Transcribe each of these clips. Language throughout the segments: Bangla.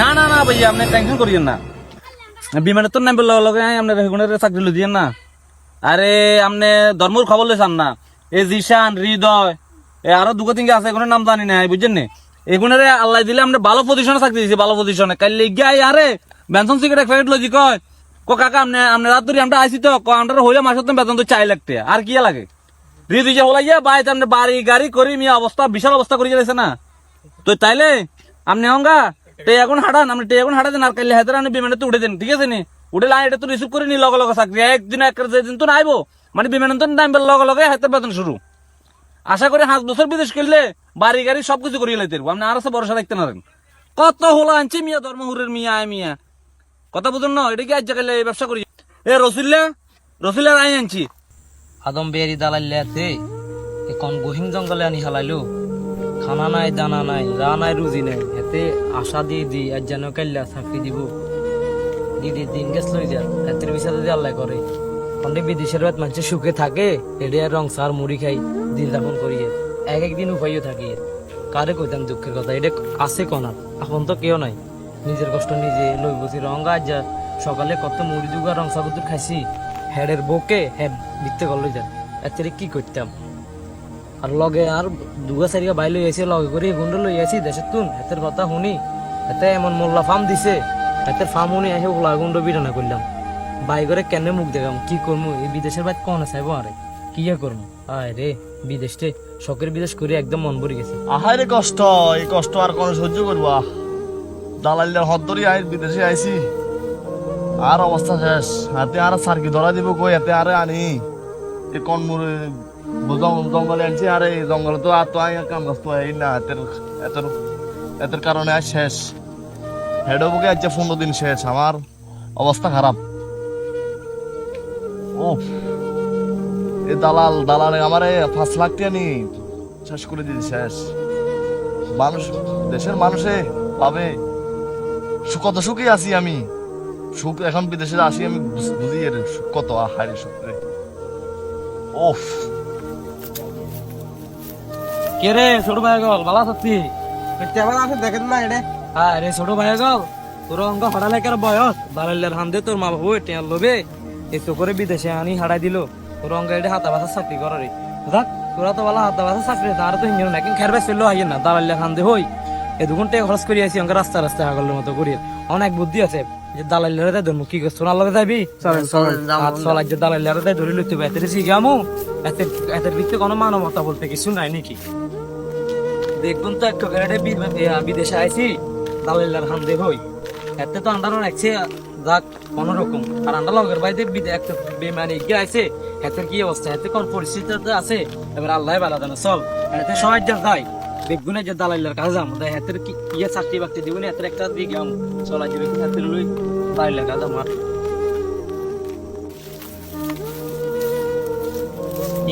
না না না, ভাইয়া, আপনি টেনশন করিয়েন না। বিমানের তো নামবে লগে আপনি রেগুলার চাকরি লই দিয়েন না। আরে, আপনি ধর্মর খবর লইছান না। এ জিশান, হৃদয়, এ আরও দুটো তিনকে আছে এগুলোর নাম জানি না বুঝছেন নি? এগুলোর আল্লাহ দিলে আমরা ভালো পজিশনে চাকরি দিয়েছি ভালো পজিশনে কালি গিয়ে আরে বেতন সিগারেট ফেরত লই কয়। কো, কাকা, আপনি আপনি রাত ধরে আমরা আইছি তো, ক, আমরা হইলে মাসের তো বেতন তো চাই লাগতে। আর কি লাগে? হৃদয় যে বাই আপনি বাড়ি, গাড়ি, করি, মিয়া অবস্থা, বিশাল অবস্থা করে গেছে না। তো তাইলে, আপনি অঙ্গা টে এখন হাঁটান আপনি টে এখন হাঁটাতেন আর কাইলে হাতে আপনি বিমানে তো উঠে দেন ঠিক আছে নি? উঠে লাইন এটা তো রিসিভ করে নি লগে লগে চাকরি। একদিন এক দিন তো নাইবো মানে বিমানে তো নামবে লগে লগে হাতে বেতন শুরু। আশা করি পাঁচ বছর বিদেশ করলে বাড়ি গাড়ি সবকিছু করিয়ে লাইতে আপনি আর আছে ভরসা রাখতে পারেন কত হলো আনছি, মিয়া ধর্মহুরের মিয়া মিয়া। কথা বুঝুন না, এটা কি আজ জায়গায় এই ব্যবসা করি? এ রসুল্লা রসুল্লা আই আনছি। আদম বেরি দালাইলে আছে এখন গহিন জঙ্গলে আনি হালাইলো? খানা নাই, দানা নাই রা নাই রুজি নাই। এতে আশা দিয়ে দি আর যেন কাইলা চাকরি দিব। দিদি দিন গেছ লই যা। এতের বিচারে দিয়ে আল্লাহ করে অনেক বিদেশের বাদ মানুষের সুখে থাকে এড়ে রং সার মুড়ি খাই দিন যাপন করিয়ে এক একদিন উপায়ও থাকি। কারে কইতাম দুঃখের কথা। এটা আছে কনার এখন তো কেউ নাই। নিজের কষ্ট নিজে লই বসি রং আজ যা। সকালে কত মুড়ি দুগা রং সাগুদুর খাইছি। হেডের বকে হ্যাঁ বিত্তে করলে যা। এতে কি করতাম? আর লগে আর দুগা চারিগা বাই লই আইছে, লগে করে গুন্ড লই আইছি, দেশের তুন এতের কথা শুনি এতে এমন মোল্লা ফার্ম দিছে এতের ফার্ম শুনি এসে ওলা গুন্ড বিটানা করলাম। বাই করে কেন মুখ দেখাম, কি করমু, এই বিদেশের বাইর কোন চাইব আরে? কি করমু? আয় রে বিদেশে শখের বিদেশ করে একদম মন ভরে গেছে। আহারে কষ্ট, এই কষ্ট আর কোন সহ্য করব। দালালির হদ ধরি আই, বিদেশে আইছি। আর অবস্থা শেষ, হাতে আর সার্কি ধরা দিব কই, হাতে আরে আনি। এই কোন মুরে জঙ্গল- আনছি আরে এই জঙ্গলে তো কাম কাজ তো এই না এতের এতের এতের কারণে শেষ হেডো বুকে আজ পনেরো দিন শেষ আমার অবস্থা খারাপ ও দালাল দালাল আমারে পাঁচ লাখ টাকা শেষ করে শেষ মানুষ দেশের মানুষে পাবে কত সুখে আছি আমি সুখ এখন বিদেশে আসি আমি বুঝি এর কত আহারে সুখ রে ওফ কে রে ছোট ভাই গল বালা সত্যি? কেমন আছে দেখেন না এটা হ্যাঁ রে ছোট ভাই গল তোর অঙ্ক হঠালেকার বয়স দালালের হান দে তোর মা বাবু টেয়ার লোবে তো করে বিদেশে আনি হারাই দিল। তোর অঙ্ক এটা হাতা বাসা চাকরি করার দেখ তোরা তো বলা হাতা বাসা চাকরি তার তো হিঞ্জন না কিন্তু খেরবে ফেলল হাইয়েন না দালালের হান দে হই। এ দুগুণ টাকা খরচ করি আছি অঙ্ক রাস্তা রাস্তা হাগলের মতো করি অনেক বুদ্ধি আছে। যে দালালের তাই ধরমু। কি করছ যাবি। যে দালালের তাই ধরে লইতে পারে এতে এতে কোনো মানবতা বলতে কিছু নাই নাকি? দেখুন তো একটু বিদেশে আইছি দালাইলার হান দে হই। এতে তো আন্ডার রাখছে যাক কোনোরকম আর আন্ডার লগের বিদে একটা বেমানি গিয়ে আইছে এতে কি অবস্থা? এতে কোন পরিস্থিতিতে আছে? এবার আল্লাহ বালা জানে চল। এতে সবাই যাই বেগুনে যে দালাইলার কাছে যাম দেখ, এতের কি ইয়ে চাকরি বাকরি দিবনি এতের একটা দিয়ে গেম চলাই দিবে এতে লই দালাইলার কাছে আমার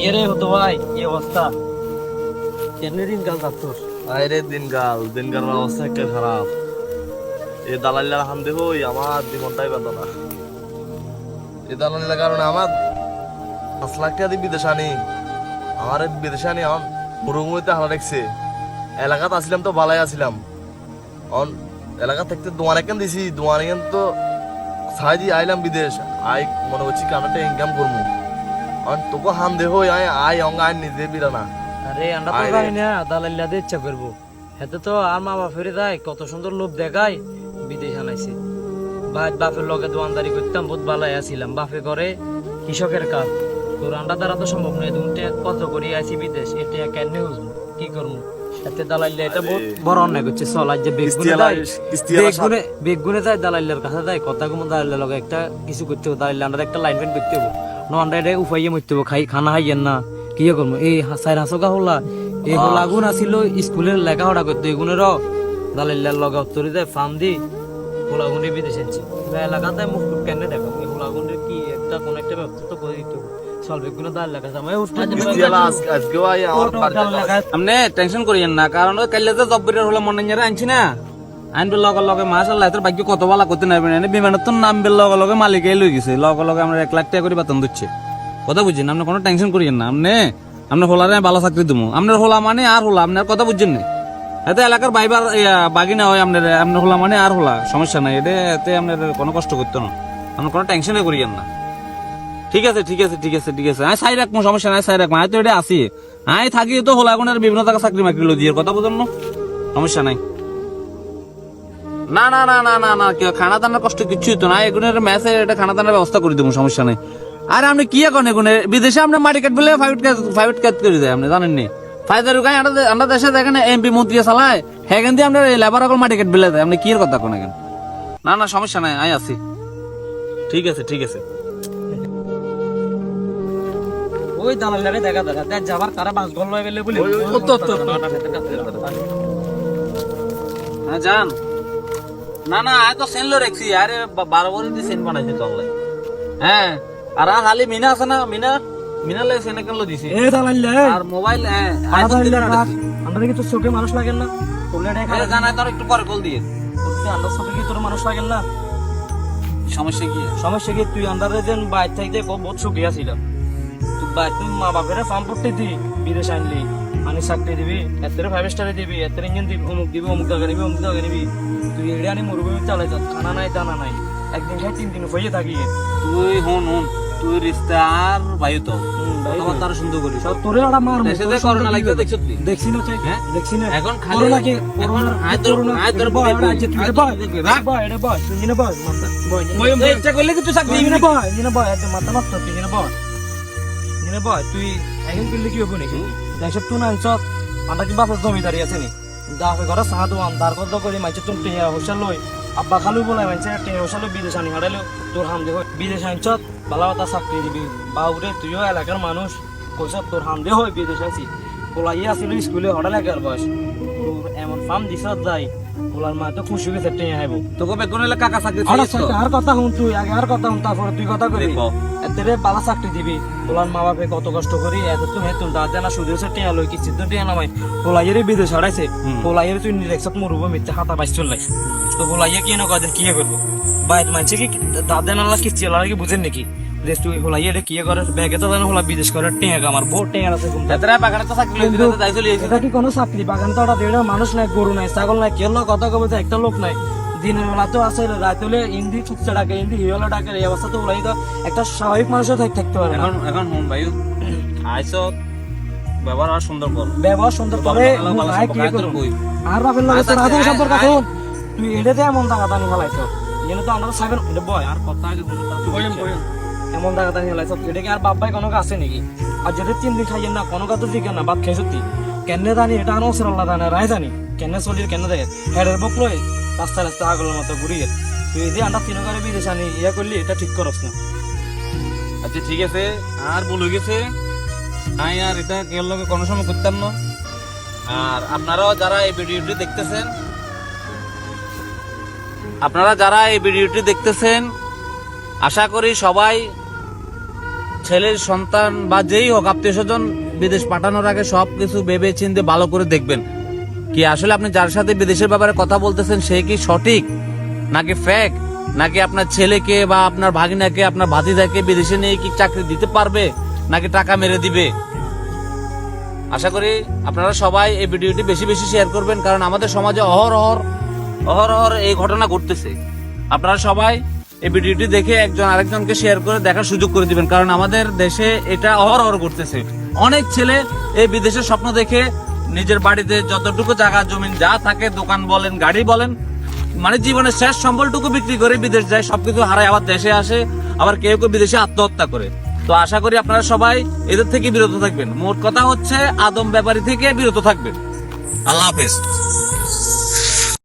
ইয়ে হতো ভাই অবস্থা? দিনকাল দিনকাল অবস্থা খারাপ। এই দালালির হাম দেহ আমার জীবনটাই বেদনা এই দালালির কারণে আমার পাঁচ লাখ টাকা দিয়ে বিদেশে আনি। আমার এই বিদেশে আনি, আমার মুরুমুড়িতে হারা দেখছে এলাকাত আসছিলাম তো ভালাই আসছিলাম অন এলাকা থাকতে দোয়ান এখান দিছি দোয়ান এখান তো ছাই দিয়ে আইলাম বিদেশ। আই মনে করছি কানাটা ইনকাম করব অন তোকে হাম দেহ আই আই অঙ্গ আই নিজে বিরানা আরে আমরা তো জানি না দিয়ে ইচ্ছা করব। এতে তো আর মা কত সুন্দর লোভ দেখায় বিদেশ আনাইছে। বাপ বাপের লগে দোয়ানদারি করতাম বহুত ভালো আছিলাম। বাপে করে কৃষকের কাজ। তোর আন্ডা দ্বারা তো সম্ভব নয় দুটো কত করি আইছি বিদেশ এটা কেন কি করব এতে এটা বড় অন্যায় করছে। চল আজ যে বেগুনে বেগুনে বেগুনে যায় কাছে দেয় কথা লগে একটা কিছু করতে হবে আন্ডার একটা লাইন করতে হবে নো আন্ডা এটা উপাইয়ে মরতে হবে খাই খানা খাইয়েন না। কি করব? এই সাইর হাসকা হলা এই হলা গুণ আসিল স্কুলের লেখাপড়া করতে। এগুনের দালাল্লার লগে উত্তরে দেয় ফার্ম দি হোলাগুন্ডি বিদেশে এলাকাতে মুখ কেন দেখো এই কি একটা কোন একটা ব্যবস্থা করে দিতে হবে। আপনি টেনশন করিয়েন না কারণ কাইলে যে জব্বরের হলে মনে আনছি না। আইনবে লগে লগে মাসাল্লাহ তোর ভাগ্য কত বালা করতে না। বিমানের তো নামবে লগে লগে মালিকে লই গেছে। লগে লগে আমরা এক লাখ টাকা করে বেতন দিচ্ছে। কথা বুঝছেন? আপনি কোনো টেনশন করিয়েন না। আপনি আপনার হোলারে ভালো চাকরি দেবো আপনার হোলা মানে আর হোলা আপনার কথা বুঝছেন না? এতে এলাকার বাইবার ইয়া, বাগিনা হয় আপনার আপনার হলা মানে আর হলা সমস্যা নাই। এটা এতে আপনার কোনো কষ্ট করতো না। আপনার কোনো টেনশনে করিয়েন না। ঠিক আছে ঠিক আছে ঠিক আছে ঠিক আছে। আমি সাই রাখব সমস্যা নাই সাই রাখব আমি তো এটা আছি। আমি থাকি তো হলা এখন আর বিভিন্ন টাকা চাকরি মাকরি লো দিয়ে কথা বুঝুন সমস্যা নাই। না না না না না না খানা দানার কষ্ট কিছুই তো না এগুনের ম্যাচে এটা খানা দানার ব্যবস্থা করে দেবো সমস্যা নাই। আর আপনি কি এখন এগুনে বিদেশে আপনি মাটি কাট বলে ফাইভ ফাইভ কাট করে দেয় আপনি জানেন নি? ফায়দার গায়ে আমরা দেশে দেখেন এমপি মন্ত্রী চালায়। সেখান দিয়ে আপনার লেবার সকল মাটি কাট বেলে দেয় আপনি কি কথা কোন না না, সমস্যা নাই আমি আছি। ঠিক আছে ঠিক আছে। ওই দালালারে দেখা দেখা। দেখ যাবার তারা বাস গল লয়ে গেলে বলি। হ্যাঁ যান। না না আয় তো সেন লো রেখছি। আরে বারো বছর দিয়ে সেন বানাইছে হ্যাঁ আর খালি মিনা আছে না মিনা? মিনা সেন কেন দিছি? এ দালালে আর মোবাইল হ্যাঁ। আমরা কি চোখে মানুষ লাগেন না? তোলে আরে তোর একটু পরে কল দিয়ে। চোখে কি তোর মানুষ লাগেন না? সমস্যা কি? সমস্যা কি? তুই আন্ডারে যেন বাইর থাকতে বহুত সুখী আছিল তুই বাইর তুই মা বাপের ফার্ম করতে দি বিদেশ আনলি। আনি চাকরি দিবি এতেরে ফাইভ স্টারে দিবি এতেরে ইঞ্জিন দিবি অমুক দিবি অমুক জায়গা নিবি অমুক জায়গা নিবি তুই এড়ে আনি মরুভূমি চালাই যা খানা নাই দানা নাই। একদিন খাই তিন দিন হয়ে থাকি। তুই হুন হুন তুই রিস্তার বায়ু তো। হুম, বায়ু তো। কথাবার্তা সুন্দর করিস সব তোরে ওরা মার দেশে যে করোনা লাগবে দেখছ তুই দেখছি না তুই হ্যাঁ? দেখছি না। এখন খালি- করোনা কি করোনা তোর- করোনা। আয় তোর বয় বয়, বয়, তুই বয় তোর রাখ। বয় এটা বয় তুই নিনে বয় মাথা বয় মই ইচ্ছা করলে কি তুই চাকরি দিবি। না বয় নিনে বয় একদম মাথা নষ্ট তুই নিনে বয়। নিনে বয়, তুই এখন করলে কি হব নাকি? দেশের তুই না আনছ আমরা কি বাপের জমিদারি আছে নি। দাফে ঘরে সাহা দোয়ান দার কত করে মাইছে তুমি টেয়া হোসা লই। আব্বা খালু বলে মাইছে টেয়া হোসা লই বিদেশ আনি হারাইলো তোর হাম দেহ বিদেশ আনছ, বালা বাতা চাকরি দিবি। বাউরে তুইও এলাকার মানুষ। কইস তোর হাম দেহ বিদেশ আছি পোলাই আসিল স্কুলে, হঠাৎ একার বয়স। তোর এমন ফার্ম দিছ যাই। পোলার মা তো খুশি হয়েছে টেয়া হাইব তোকে বেগুন হলে কাকা চাকরি আর কথা শুন তুই আগে আর কথা শুন তারপরে তুই কথা করি। এতে বালা চাকরি দিবি। তোলার মা বাপে কত কষ্ট করি এত তো হেতুন দাদা না সুদের সে টিয়া লই কিছি তো টিয়া নামাই। পোলাইয়ের বিদেশ হরাইছে। পোলাইয়ের তুই নিরেক্সত মরুভূমিতে হাতা বাইশ চল তো পোলাইয়ে কি না কদিন কি করব? বাইর মানছে কি দাদা নালা লাগা কি বুঝেন নাকি? যে তুই হোলাইয়ে এটা কি করে? ব্যাগে তো জানো হোলা বিদেশ করে টিয়া আমার বহুত টিয়া আছে ঘুমতে এতরা বাগানে তো চাকরি দিতে যাই চলে এসেছিস এটা কি কোনো চাকরি? বাগান তো ওটা দেড় মানুষ নাই গরু নাই ছাগল নাই কেউ কথা কবে তো একটা লোক নাই। দিনের বেলা তো আছে রাত হলে ইন্দি চুপচা ডাকে ইন্দি হিওলা ডাকে এই অবস্থা তো ওলাই তো একটা স্বাভাবিক মানুষও থাকতে পারে এখন এখন হুন ভাই আইস ব্যবহার আর সুন্দর কর। ব্যবহার সুন্দর করে ভালো কি করব। আর বাপের লগে তোর আচ্ছা, সম্পর্ক। শোন তুই এটাতে এমন টাকা দানি ফেলাইছ। যেন তো আমরা সাবেন এটা বয় আর কথা তার তুই এমন টাকা দানি ফেলাইছ এটা কি আর বাপ ভাই কোনো আছে নাকি? আর যদি তিন দিন খাইয়েন না, কোনো কাজ দিকে না ভাত খাইছ সত্যি। কেনে জানি, এটা আনো আনসর আল্লাহ জানে, রায় জানি। কেনে চলির, কেনে দেখে হেডের বক লই রাস্তা রাস্তা আগলের মতো ঘুরিয়ে তুই এই যে আমরা তিন করে বিদেশ আনি, ইয়া করলি, এটা ঠিক করস না। আচ্ছা ঠিক আছে। আর হয়ে গেছে? আমি আর এটা কেউ লোকে কোনো সময় করতাম না। আর আপনারাও যারা এই ভিডিওটি দেখতেছেন, আপনারা যারা এই ভিডিওটি দেখতেছেন, আশা করি সবাই ছেলের সন্তান বা যেই হোক, আত্মীয় স্বজন বিদেশ পাঠানোর আগে সব কিছু ভেবে চিন্তে ভালো করে দেখবেন। কি আসলে আপনি যার সাথে বিদেশের ব্যাপারে কথা বলতেছেন, সে কি সঠিক? নাকি ফ্যাক নাকি আপনার ছেলেকে বা আপনার ভাগিনাকে, আপনার ভাতিজাকে বিদেশে নিয়ে কি চাকরি দিতে পারবে? নাকি টাকা মেরে দিবে? আশা করি আপনারা সবাই এই ভিডিওটি বেশি বেশি শেয়ার করবেন, কারণ আমাদের সমাজে অহরহর অহরহর এই ঘটনা ঘটতেছে। আপনারা সবাই এই ভিডিওটি দেখে একজন আরেকজনকে শেয়ার করে দেখার সুযোগ করে দিবেন, কারণ আমাদের দেশে এটা অহরহর করতেছে অনেক ছেলে এই বিদেশের স্বপ্ন দেখে নিজের বাড়িতে যতটুকু জায়গা জমিন যা থাকে, দোকান বলেন, গাড়ি বলেন মানে জীবনের শেষ সম্বলটুকু বিক্রি করে বিদেশ যায়, সবকিছু হারায়, আবার দেশে আসে, আবার কেউ কেউ বিদেশে আত্মহত্যা করে। তো আশা করি আপনারা সবাই এদের থেকে বিরত থাকবেন। মোট কথা হচ্ছে, আদম ব্যাপারী থেকে বিরত থাকবেন। আল্লাহ হাফেজ।